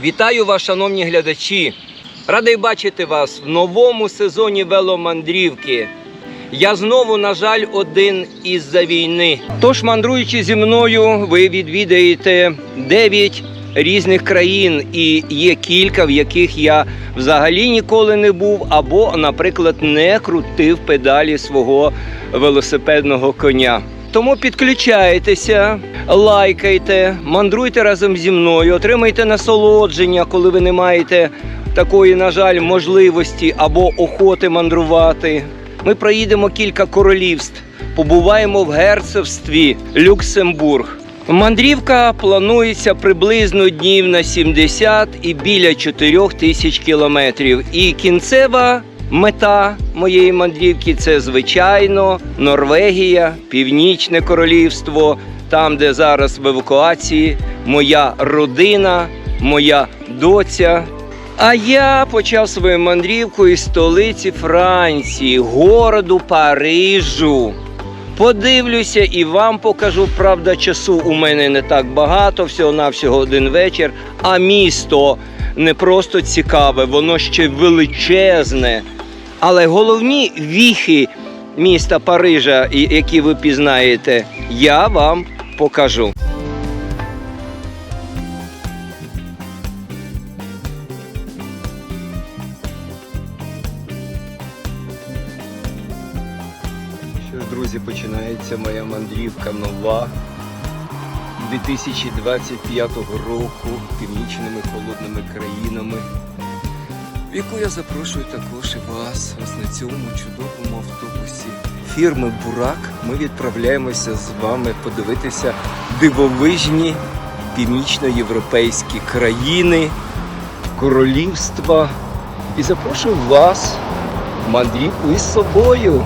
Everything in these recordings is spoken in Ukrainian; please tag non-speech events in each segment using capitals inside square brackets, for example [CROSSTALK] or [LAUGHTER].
Вітаю вас, шановні глядачі! Радий бачити вас в новому сезоні веломандрівки. Я знову, на жаль, один із-за війни. Тож, мандруючи зі мною, ви відвідаєте 9 різних країн, і є кілька, в яких я взагалі ніколи не був, або, наприклад, не крутив педалі свого велосипедного коня. Тому підключайтеся, лайкайте, мандруйте разом зі мною, отримайте насолодження, коли ви не маєте такої, на жаль, можливості або охоти мандрувати. Ми проїдемо кілька королівств, побуваємо в герцогстві Люксембург. Мандрівка планується приблизно днів на 70 і біля 4 тисяч кілометрів. І кінцева мета моєї мандрівки це звичайно Норвегія, Північне Королівство, там, де зараз в евакуації моя родина, моя доця. А я почав свою мандрівку із столиці Франції, городу Парижу. Подивлюся і вам покажу. Правда, часу у мене не так багато, всього-навсього один вечір. А місто не просто цікаве, воно ще величезне. Але головні віхи міста Парижа, які ви пізнаєте, я вам покажу. Що друзі, починається моя мандрівка нова 2025 року північними холодними країнами, в яку я запрошую також і вас ось на цьому чудовому автобусі фірми Бурак. Ми відправляємося з вами подивитися дивовижні північноєвропейські країни, королівства. І запрошую вас в мандрівку із собою.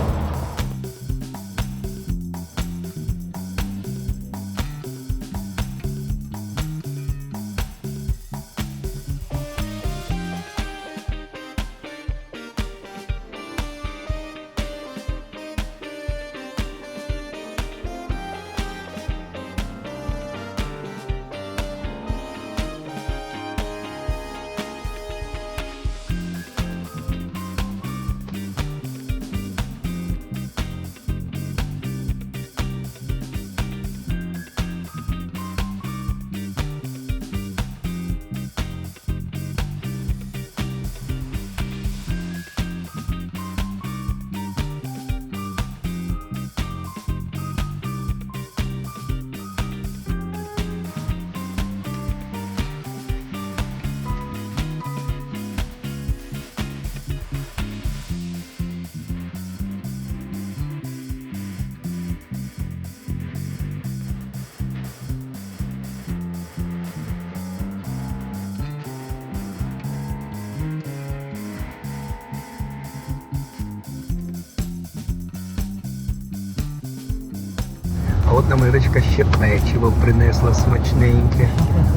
От нам Ірочка ще печиво принесла смачненьке.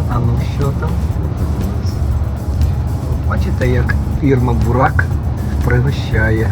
А ну що там? Бачите, як фірма Бурак пригощає.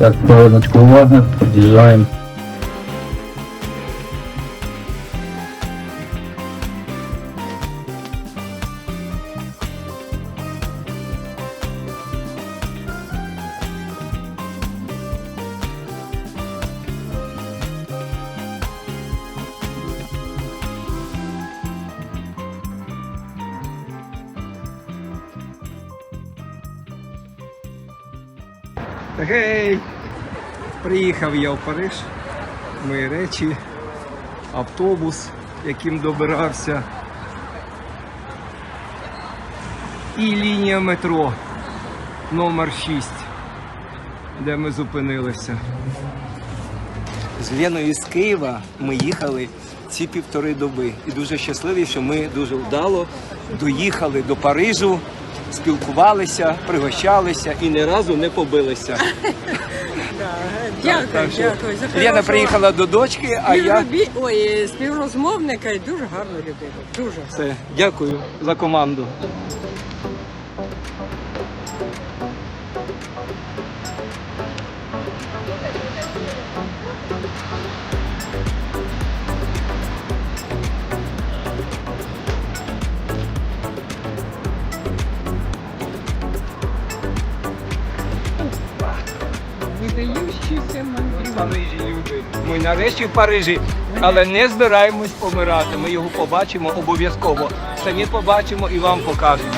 Так, хвилиночку уваги, під'їжджаємо. Гей! Приїхав я в Париж. Мої речі, автобус, яким добирався. І лінія метро номер 6, де ми зупинилися. З Леною з Києва ми їхали ці півтори доби. І дуже щасливі, що ми дуже вдало доїхали до Парижу, спілкувалися, пригощалися і ні разу не побилися. [LAUGHS] Дякую, Так що дякую. За Лена хорошого приїхала до дочки, а я співробі- Ой, співрозмовника і дуже гарну людину. Дуже. все. Дякую за команду. Мандрівник. Парижі, любить. Ми нарешті в Парижі, але не збираємось помирати. Ми його побачимо обов'язково. Самі побачимо і вам покажемо.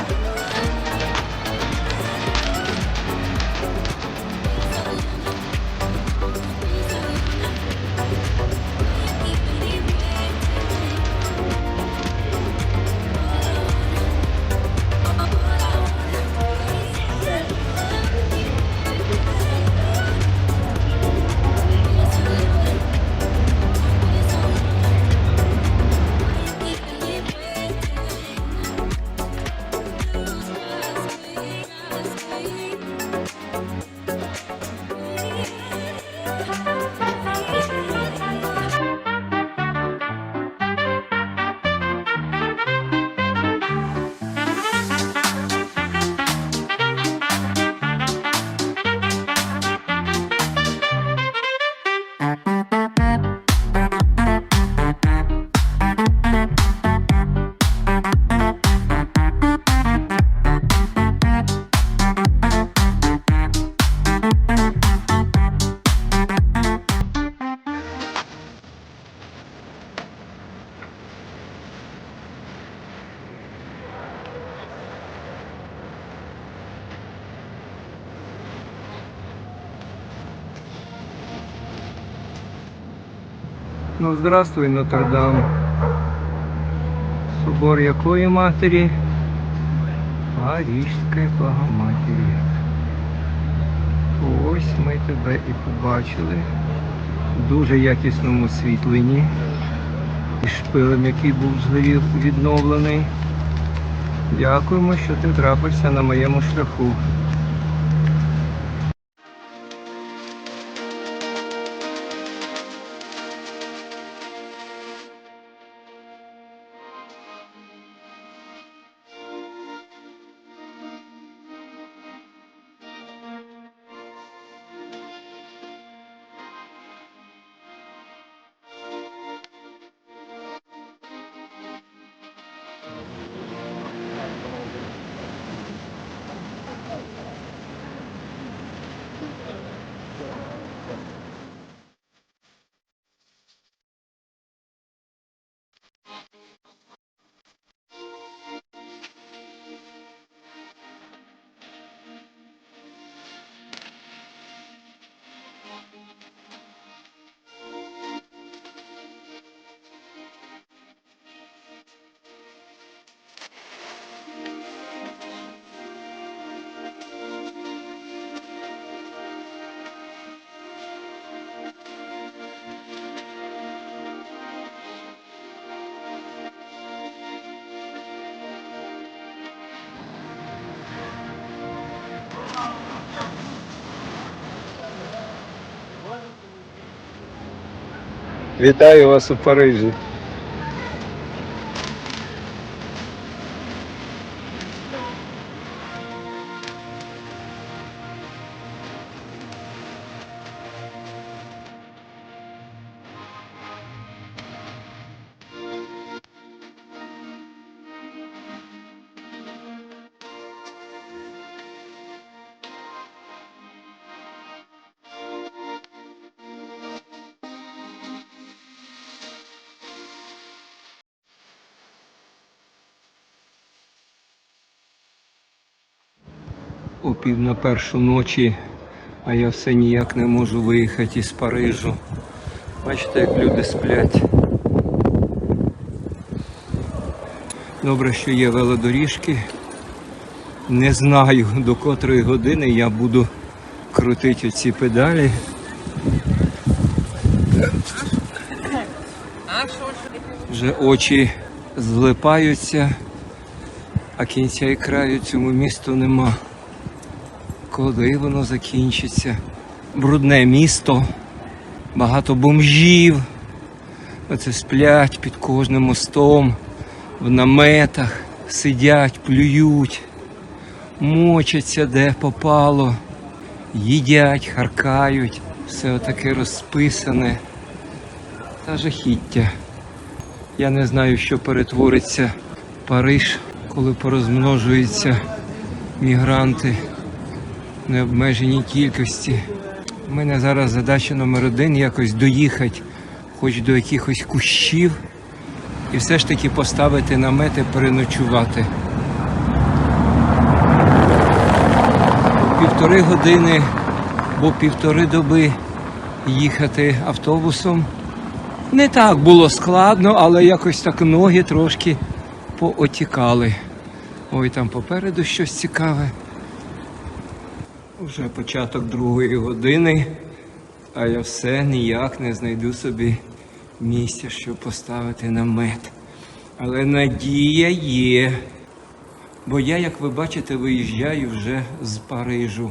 Ну, здравствуй, Нотр-Дам. Собор якої матері? Парижської Богоматері. Ось ми тебе і побачили. В дуже якісному освітленні. І шпилем, який був згорів відновлений. Дякуємо, що ти трапився на моєму шляху. Вітаю вас у Парижі. О пів на першу ночі А я все ніяк не можу виїхати із Парижу. Бачите, як люди сплять. Добре, що є велодоріжки. Не знаю до котрої години я буду крутити оці педалі. Вже очі злипаються, а кінця і краю цьому місту нема. Коли воно закінчиться? Брудне місто, багато бомжів. Оце сплять під кожним мостом, в наметах, сидять, плюють, мочаться де попало, їдять, харкають, все отаке розписане та жахіття. Я не знаю, що перетвориться Париж, коли порозмножуються мігранти необмеженій кількості. У мене зараз задача номер один якось доїхати хоч до якихось кущів і все ж таки поставити намети, переночувати. Півтори години, бо півтори доби їхати автобусом. Не так було складно, але якось так ноги трошки поотікали. Ой, там попереду щось цікаве. Вже початок другої години, а я все ніяк не знайду собі місця, щоб поставити намет. Але надія є. Бо я, як ви бачите, виїжджаю вже з Парижу.